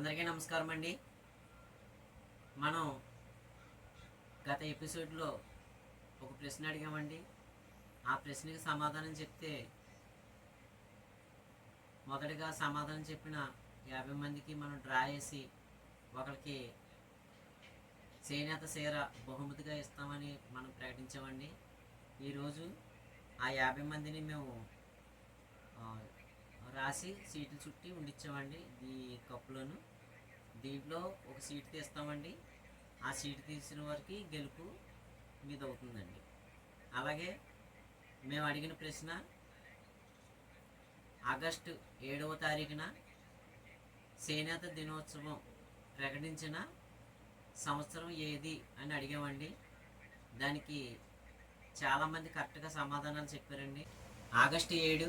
అందరికీ నమస్కారం అండి. మనం గత ఎపిసోడ్లో ఒక ప్రశ్న అడిగామండి. ఆ ప్రశ్నకి సమాధానం చెప్తే మొదటిగా సమాధానం చెప్పిన యాభై మందికి మనం డ్రా చేసి ఒకరికి చేనేత సీర బహుమతిగా ఇస్తామని మనం ప్రకటించామండి. ఈరోజు ఆ యాభై మందిని మేము రాసి సీట్లు చుట్టి ఉండిచ్చామండి. ఈ కప్పులోను. దీంట్లో ఒక సీట్ తీస్తామండి. ఆ సీట్ తీసిన వారికి గెలుపు మీద అవుతుందండి అలాగే మేము అడిగిన ప్రశ్న ఆగస్టు ఏడవ తారీఖున చేనేత దినోత్సవం ప్రకటించిన సంవత్సరం ఏది అని అడిగామండి. దానికి చాలామంది కరెక్ట్గా సమాధానాలు చెప్పారండి. ఆగస్టు ఏడు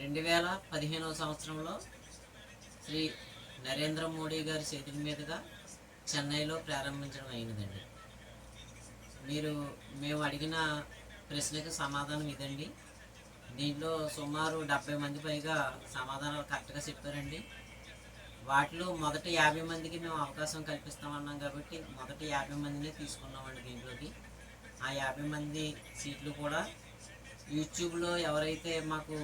రెండు వేల పదిహేనవ సంవత్సరంలో శ్రీ నరేంద్ర మోడీ గారి చేతుల మీదుగా చెన్నైలో ప్రారంభించడం అయినదండి. మీరు మేము అడిగిన ప్రశ్నకి సమాధానం ఇదండి. దీంట్లో సుమారు డెబ్బై మంది పైగా సమాధానాలు కరెక్ట్గా చెప్పారండి. వాటిలో మొదటి యాభై మందికి మేము అవకాశం కల్పిస్తామన్నాం కాబట్టి మొదటి యాభై మందినే తీసుకున్నామండి దీంట్లోకి. ఆ యాభై మంది సీట్లు కూడా యూట్యూబ్లో ఎవరైతే మాకు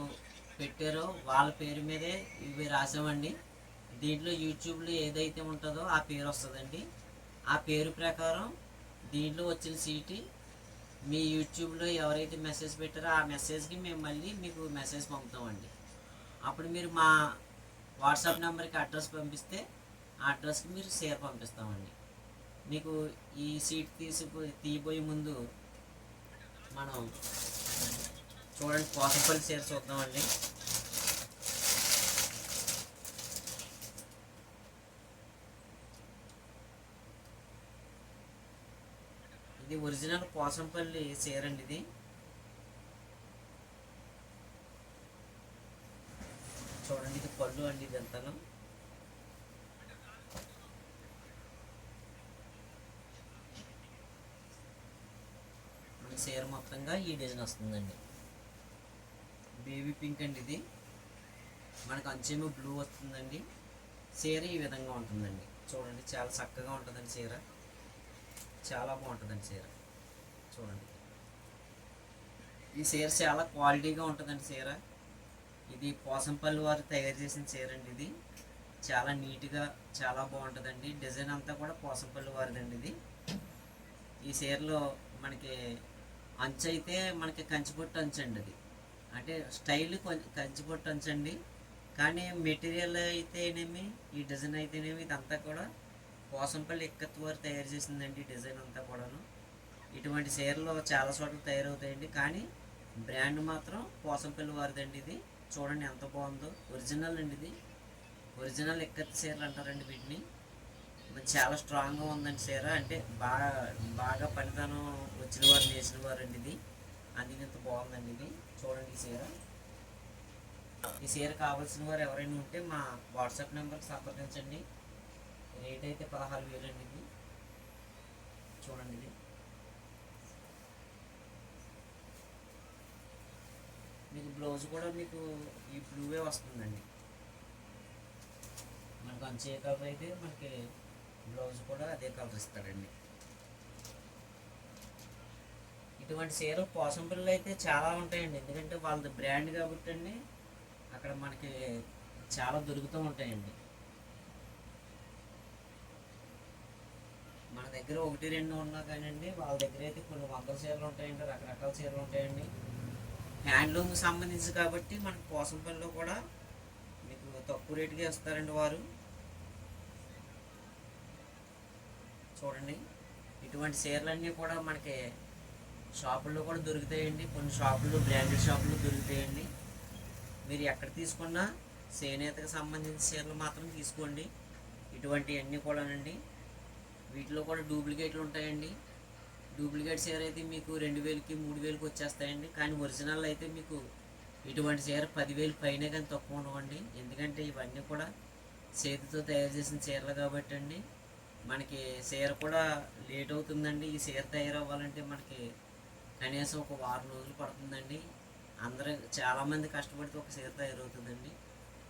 పెట్టారో వాళ్ళ పేరు మీదే ఇవి రాసామండి. దీంట్లో యూట్యూబ్లో ఏదైతే ఉంటుందో ఆ పేరు వస్తుందండి. ఆ పేరు ప్రకారం దీంట్లో వచ్చిన సీటు మీ యూట్యూబ్లో ఎవరైతే మెసేజ్ పెట్టారో ఆ మెసేజ్కి మేము మళ్ళీ మీకు మెసేజ్ పంపుతామండి. అప్పుడు మీరు మా వాట్సాప్ నెంబర్కి అడ్రస్ పంపిస్తే ఆ అడ్రస్కి మీరు షేర్ పంపిస్తామండి. మీకు ఈ సీట్ తీసిపో తీయబోయే ముందు మనం చూడండి పాసిబుల్ షేర్ చూద్దామండి. ఇది ఒరిజినల్ పోసంపల్లి చీర అండి ఇది. చూడండి ఇది పళ్ళు అండి ఇది ఎంతను మన చీర మొత్తంగా ఈ డిజైన్ వస్తుందండి. బేబీ పింక్ అండి ఇది. మనకు అంచేమో బ్లూ వస్తుందండి. చీర ఈ విధంగా ఉంటుందండి. చూడండి చాలా చక్కగా ఉంటుందండి చీర. చాలా బాగుంటుందండి చీర. చూడండి. ఈ చీర చాలా క్వాలిటీగా ఉంటుందండి చీర. ఇది పోసంపల్లి వారు తయారు చేసిన చీర అండి ఇది. చాలా నీట్గా చాలా బాగుంటుందండి. డిజైన్ అంతా కూడా పోసంపల్లి వారిదండి ఇది. ఈ చీరలో మనకి అంచు అయితే మనకి కంచిపొట్టు అంచు అండి అది. అంటే స్టైల్ కొంచెం కంచిపొట్టు అంచు కానీ మెటీరియల్ అయితేనేమి ఈ డిజైన్ అయితేనేమి ఇదంతా కూడా పోసంపల్లి ఎక్కత్ వారు తయారు చేసిందండి ఈ డిజైన్ అంతా కూడాను. ఇటువంటి చీరలు చాలా చోట్ల తయారవుతాయండి. కానీ బ్రాండ్ మాత్రం పోసంపల్లి వారిదండి ఇది. చూడండి ఎంత బాగుందో. ఒరిజినల్ అండి ఇది. ఒరిజినల్ ఎక్కత్ చీరలు అంటారండి వీటిని. చాలా స్ట్రాంగ్గా ఉందండి చీర. అంటే బాగా బాగా పనితనం వచ్చిన వారు నేసిన వారు అండి ఇది. అందినంత బాగుందండి ఇది. చూడండి ఈ చీర. ఈ చీర కావాల్సిన వారు ఎవరైనా ఉంటే మా వాట్సాప్ నెంబర్కి సంప్రదించండి. రేట్ అయితే పదహారు వేలు అండి ఇది. చూడండి ఇది. మీకు బ్లౌజ్ కూడా మీకు ఈ బ్లూవే వస్తుందండి. మనకు అంచే కలర్ అయితే మనకి బ్లౌజ్ కూడా అదే కలర్ ఇస్తాడండి. ఇటువంటి చీరలు పోసంపల్లిలో అయితే చాలా ఉంటాయండి. ఎందుకంటే వాళ్ళది బ్రాండ్ కాబట్టి అండి అక్కడ మనకి చాలా దొరుకుతూ ఉంటాయండి. మన దగ్గర ఒకటి రెండు ఉన్నా కానివ్వండి వాళ్ళ దగ్గర అయితే కొన్ని వందల చీరలు ఉంటాయండి రకరకాల చీరలు ఉంటాయండి. హ్యాండ్లూమ్కి సంబంధించి కాబట్టి మనకి పోసంపల్లిలో కూడా మీకు తక్కువ రేటుకే ఇస్తారండి వారు. చూడండి ఇటువంటి చీరలన్నీ కూడా మనకి షాపుల్లో కూడా దొరుకుతాయండి. కొన్ని షాపుల్లో బ్రాండెడ్ షాపుల్లో దొరుకుతాయండి. మీరు ఎక్కడ తీసుకున్నా చేనేతకు సంబంధించిన చీరలు మాత్రం తీసుకోండి. ఇటువంటివన్నీ కూడానండి. వీటిలో కూడా డూప్లికేట్లు ఉంటాయండి. డూప్లికేట్ చీర అయితే మీకు రెండు వేలకి మూడు వేలకి వచ్చేస్తాయండి. కానీ ఒరిజినల్ అయితే మీకు ఇటువంటి చీర పదివేలు పైన కానీ తక్కువ ఉండవండి. ఎందుకంటే ఇవన్నీ కూడా చేతితో తయారు చేసిన చీరలు కాబట్టి అండి మనకి చీర కూడా లేట్ అవుతుందండి. ఈ చీర తయారవ్వాలంటే మనకి కనీసం ఒక వారం రోజులు పడుతుందండి. అందరూ చాలామంది కష్టపడితే ఒక సీత తయారవుతుందండి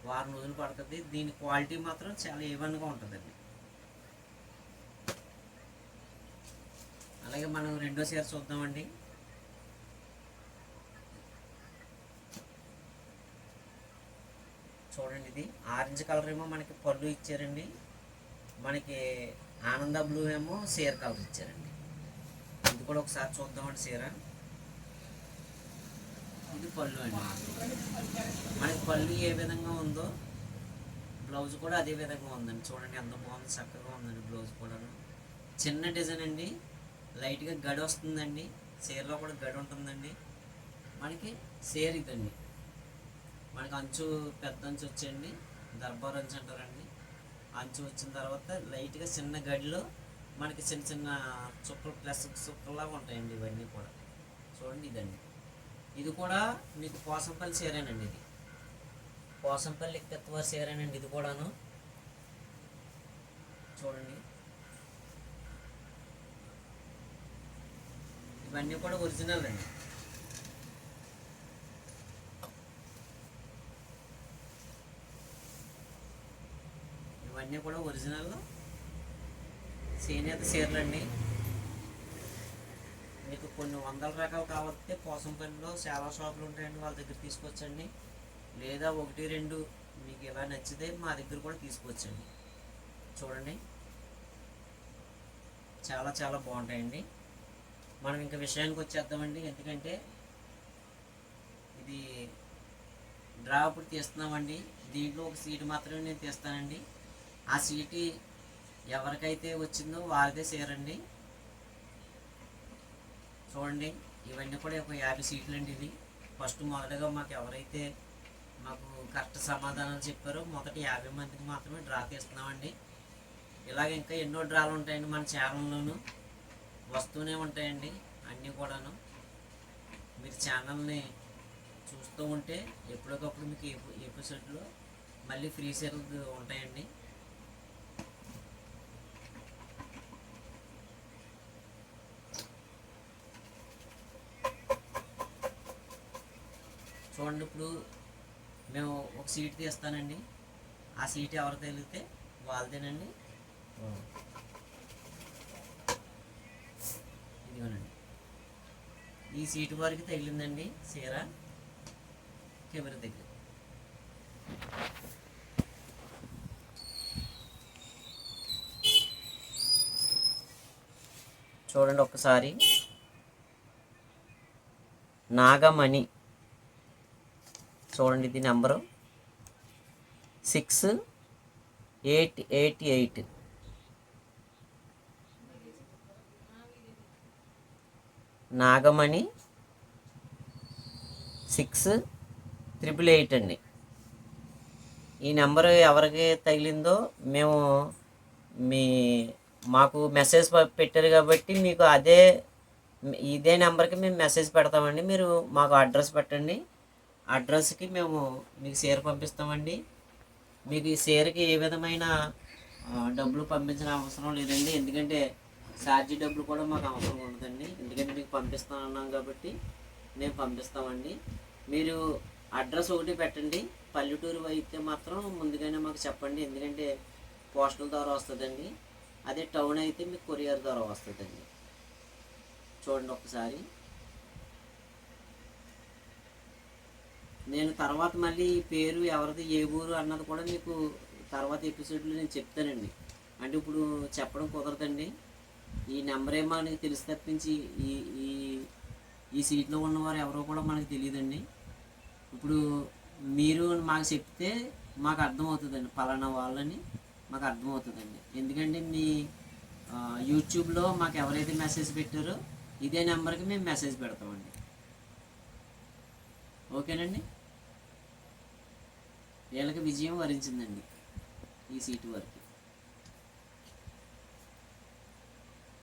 వారం రోజులు పడుతుంది. దీని క్వాలిటీ మాత్రం చాలా ఏవన్గా ఉంటుందండి. అలాగే మనం రెండో చీర చూద్దామండి. చూడండి ఇది. ఆరెంజ్ కలర్ ఏమో మనకి పళ్ళు ఇచ్చారండి. మనకి ఆనంద బ్లూ ఏమో సీర కలర్ ఇచ్చారండి. కూడా ఒకసారి చూద్దామండి సీర ఇది పళ్ళు అండి. మనకి పళ్ళు ఏ విధంగా ఉందో బ్లౌజ్ కూడా అదే విధంగా ఉందండి. చూడండి ఎంత బాగుంది చక్కగా ఉందండి బ్లౌజ్ కూడా చిన్న డిజైన్ అండి. లైట్గా గడి వస్తుందండి. చీరలో కూడా గడి ఉంటుందండి. మనకి సేర్ ఇదండి. మనకి అంచు పెద్ద అంచు వచ్చేయండి. దర్బార్ అంచు అంటారండి. అంచు వచ్చిన తర్వాత లైట్గా చిన్న గడిలో మనకి చిన్న చిన్న చుక్కలు ప్లాస్టిక్ చుక్కల్లాగా ఉంటాయండి ఇవన్నీ కూడా. చూడండి ఇదండి. ఇది కూడా మీకు పోసంపల్లి చీరేనండి ఇది. పోసంపల్లి ఎక్కత్వ చీరేనండి ఇది కూడాను. చూడండి. ఇవన్నీ కూడా ఒరిజినల్ అండి. ఇవన్నీ కూడా ఒరిజినల్ చేనేత చీరలు అండి మీకు కొన్ని వందల రకాలు కావాలంటే పోసంపల్లిలో చాలా షాపులు ఉంటాయండి వాళ్ళ దగ్గర తీసుకొచ్చండి. లేదా ఒకటి రెండు మీకు ఎలా నచ్చితే మా దగ్గర కూడా తీసుకొచ్చండి. చూడండి. చాలా చాలా బాగుంటాయండి. మనం ఇంకా విషయానికి వచ్చేద్దామండి. ఎందుకంటే ఇది డ్రా ఇప్పుడు తీస్తున్నామండి. దీంట్లో ఒక సీట్ మాత్రమే నేను తీస్తానండి. ఆ సీటు ఎవరికైతే వచ్చిందో వారిదే సేరండి. చూడండి ఇవన్నీ కూడా ఒక యాభై సీట్లు అండి ఇవి. ఫస్ట్ మొదటగా మాకు ఎవరైతే మాకు కరెక్ట్ సమాధానాలు చెప్పారో మొదటి యాభై మందికి మాత్రమే డ్రా తీస్తున్నామండి. ఇలాగ ఇంకా ఎన్నో డ్రాలు ఉంటాయండి మన ఛానల్లోనూ. వస్తూనే ఉంటాయండి అన్నీ కూడాను. మీరు ఛానల్ని చూస్తూ ఉంటే ఎప్పటికప్పుడు మీకు ఎపిసోడ్లో మళ్ళీ ఫ్రీ సేల్ ఉంటాయండి. చూడండి ఇప్పుడు మేము ఒక సీట్ తీస్తానండి. ఆ సీట్ ఎవరు తగిలితే వాళ్ళదేనండి. ఇదిగోనండి. ఈ సీటు వరకు తగిలిందండి చీర. కెమెరా దగ్గర. చూడండి ఒక్కసారి. నాగమణి. చూడండి ఇది number. Six eight eight eight. Nagamani six triple eight అండి. ఈ నెంబర్ ఎవరికి తగిలిందో మేము మీ మాకు మెసేజ్ పెట్టారు కాబట్టి మీకు అదే ఇదే నెంబర్కి మేము మెసేజ్ పెడతామండి. మీరు మాకు అడ్రస్ పెట్టండి. అడ్రస్కి మేము మీకు చీర పంపిస్తామండి. మీకు ఈ చీరకి ఏ విధమైన డబ్బులు పంపించిన అవసరం లేదండి. ఎందుకంటే ఛార్జీ డబ్బులు కూడా మాకు అవసరం ఉండదండి. ఎందుకంటే మీకు పంపిస్తానన్నాం కాబట్టి మేము పంపిస్తామండి. మీరు అడ్రస్ ఒకటి పెట్టండి. పల్లెటూరు అయితే మాత్రం ముందుగానే మాకు చెప్పండి. ఎందుకంటే పోస్టల్ ద్వారా వస్తుందండి. అదే టౌన్ అయితే మీకు కొరియర్ ద్వారా వస్తుందండి. చూడండి ఒకసారి. నేను తర్వాత మళ్ళీ ఈ పేరు ఎవరిది ఏ ఊరు అన్నది కూడా మీకు తర్వాత ఎపిసోడ్లో నేను చెప్తానండి. అంటే ఇప్పుడు చెప్పడం కుదరదండి. ఈ నెంబర్ ఏమో మనకి తెలిసి తప్పించి ఈ ఈ ఈ సీట్లో ఉన్నవారు ఎవరో కూడా మనకు తెలియదండి. ఇప్పుడు మీరు మాకు చెప్తే మాకు అర్థమవుతుందండి పలానా వాళ్ళని మాకు అర్థమవుతుందండి. ఎందుకంటే మీ యూట్యూబ్లో మాకు ఎవరైతే మెసేజ్ పెట్టారో ఇదే నెంబర్కి మేము మెసేజ్ పెడతామండి. ఓకేనండి? వీళ్ళకి విజయం వరించిందండి ఈ సీటు వరకు.